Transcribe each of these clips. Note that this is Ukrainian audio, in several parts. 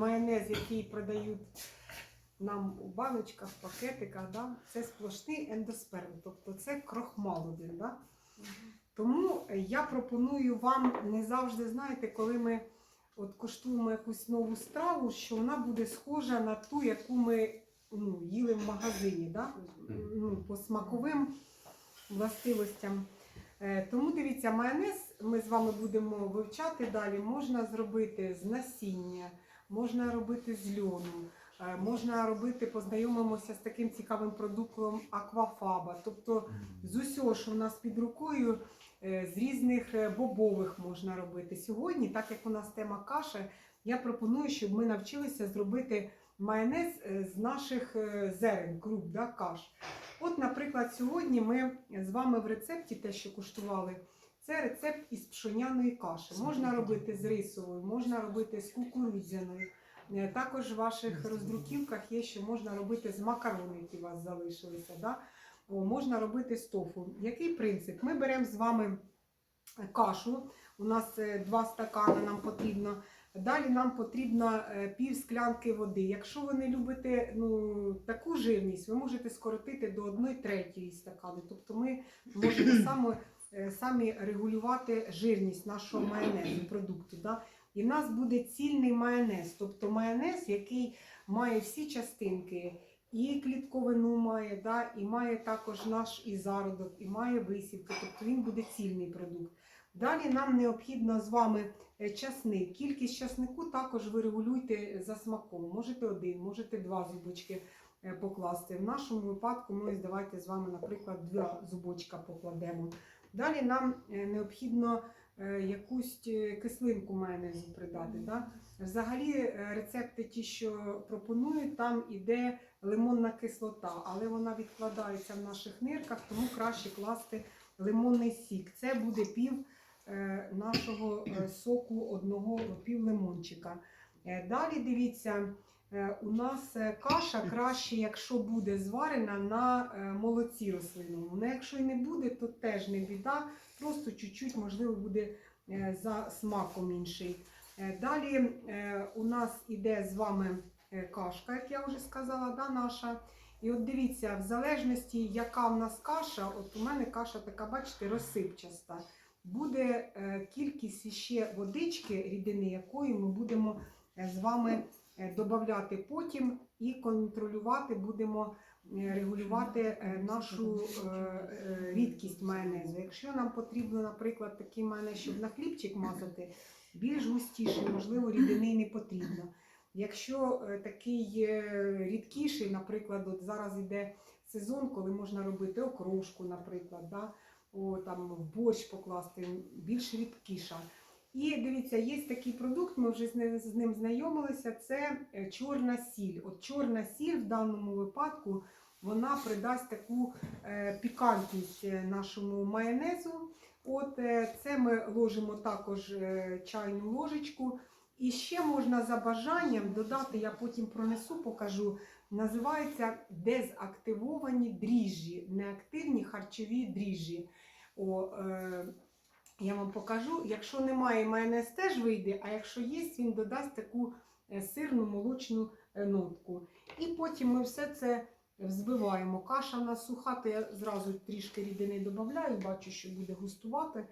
майонез, який продають нам у баночках, пакетиках, да? це сплошний ендосперм, тобто це крохмал один. Да? Тому я пропоную вам не завжди, знаєте, коли ми от куштуємо якусь нову страву, що вона буде схожа на ту, яку ми ну, їли в магазині, да? ну, по смаковим властивостям. Е, Тому дивіться, майонез ми з вами будемо вивчати далі. Можна зробити з насіння, можна робити з льону, е, можна робити, познайомимося з таким цікавим продуктом аквафаба. Тобто з усього, що в нас під рукою, е, з різних е, бобових можна робити. Сьогодні, так як у нас тема каші, я пропоную, щоб ми навчилися зробити майонез з наших зерен, круп, да, каш. От, наприклад, сьогодні ми з вами в рецепті, те, що куштували, це рецепт із пшоняної каші. Можна робити з рисовою, можна робити з кукурудзяною. Е, Також в ваших роздруківках є, що можна робити з макарон, які у вас залишилися. Да? О, можна робити з тофу. Який принцип? Ми беремо з вами кашу. У нас е, два стакани нам потрібно. Далі нам потрібно е, пів склянки води. Якщо ви не любите ну, таку жирність, ви можете скоротити до 1 третьої стакану. Тобто ми можемо саме, е, самі регулювати жирність нашого майонезу, продукту. Да? І в нас буде цільний майонез, тобто майонез, який має всі частинки, і клітковину має, да? і має також наш і зародок, і має висівки, тобто він буде цільний продукт. Далі нам необхідно з вами е, часник. Кількість часнику також ви регулюйте за смаком. Можете один, можете два зубочки е, покласти. В нашому випадку ми ось давайте з вами, наприклад, два зубочка покладемо. Далі нам е, необхідно е, якусь е, кислинку майонезу придати. Да? Взагалі рецепти, ті, що пропонують, там іде лимонна кислота, але вона відкладається в наших нирках, тому краще класти лимонний сік. Це буде пів нашого соку одного пів лимончика. Далі дивіться, у нас е, каша краще, якщо буде зварена на е, молоці рослинному. Ну, якщо і не буде, то теж не біда. Просто чуть-чуть, можливо, буде е, за смаком інший. Е, Далі е, у нас іде з вами е, кашка, як я вже сказала, да, наша. І от дивіться, в залежності, яка в нас каша, от у мене каша така, бачите, розсипчаста. Буде е, кількість ще водички рідини, якої ми будемо е, з вами е, додати потім і контролювати, будемо е, регулювати е, нашу е, е, рідкість майонезу. Якщо нам потрібно, наприклад, такий майонез, щоб на хлібчик мазати, більш густіший, можливо, рідини не потрібно. Якщо е, такий е, рідкіший, наприклад, от зараз йде сезон, коли можна робити окрошку, наприклад, да? О, там, в борщ покласти, більш рідкіша. І дивіться, є такий продукт, ми вже з ним, знайомилися, це е, чорна сіль. От чорна сіль в даному випадку вона придасть таку е, пікантність е, нашому майонезу. От це ми ложимо також чайну ложечку. І ще можна за бажанням додати, я потім пронесу, покажу. Називається дезактивовані дріжджі, неактивні харчові дріжджі. О, е, я вам покажу. Якщо немає, майонез теж вийде, а якщо є, він додасть таку е, сирну молочну е, нотку. І потім ми все це взбиваємо. Каша в нас суха, то я зразу трішки рідини додаю, бачу, що буде густувати.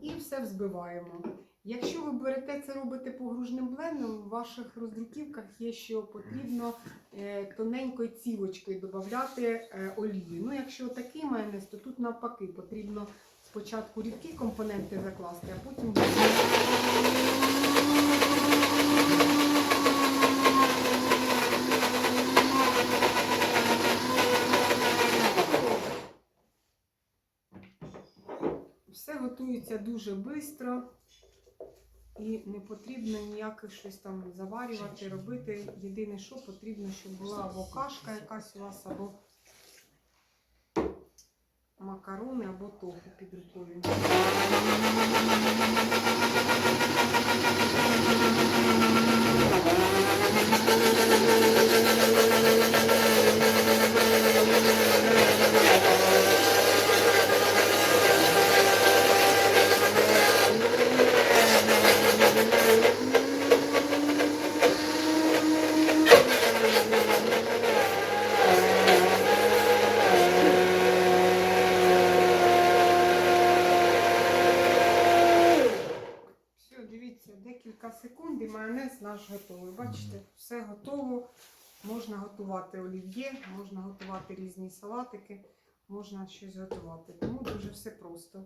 І все взбиваємо. Якщо ви берете це робите погружним блендом, в ваших роздруківках є, що потрібно е, тоненькою цівочкою додати олію. Ну, якщо такий майонез, то тут навпаки потрібно спочатку рідкі компоненти закласти, а потім все готується дуже швидко. І не потрібно ніяких щось там заварювати, робити. Єдине, що потрібно, щоб була або кашка якась у вас, або макарони, або тофу під майонез наш готовий. Бачите, все готово. Можна готувати олів'є, можна готувати різні салатики, можна щось готувати. Тому дуже все просто.